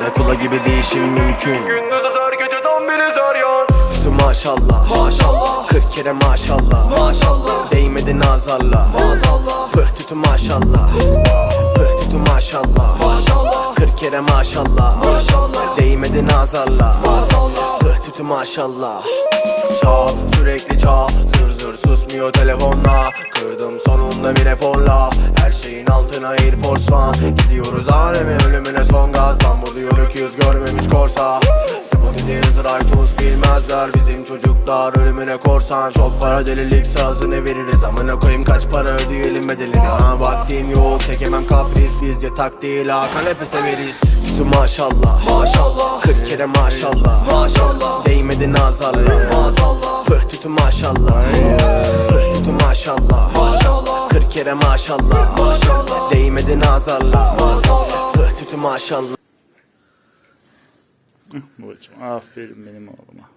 Drakula gibi değişim mümkün. Gündüz azar geceden biri zaryan Tütü maşallah. Maşallah. 40 kere maşallah. Maşallah. Değmedi nazarla. Maazallah Pıh tütü maşallah. Pıh tütü maşallah. Maşallah. 40 kere maşallah. Maşallah. Değmedi nazarla. Maazallah Pıh tütü maşallah. Çağ sürekli çağ Zır zır susmuyor telefonla. Kırdım sonunda bir eforla. Her şeyin altına Air Force One. Gidiyoruz aleme ölümüne son gazdan Vuruyor öküz görmemiş korsa. Spotify iTunes bilmezler. Bizim çocuklar ölümüne korsan. Çok para delilik sazını veririz? Amına koyayım kaç para ödeyelim bedelini? Ha vaktim yok çekemem kapris. Biz yatak değil ha kanepe severiz Tütü maşallah. Maşallah. 40 kere maşallah. Maşallah. Değmedi nazarla Maazallah Pıh tütü maşallah. Pıh tütü maşallah. Maşallah. 40 kere maşallah. Maşallah. Değmedi nazarla Maazallah Pıh tütü maşallah Babacım aferin benim oğluma.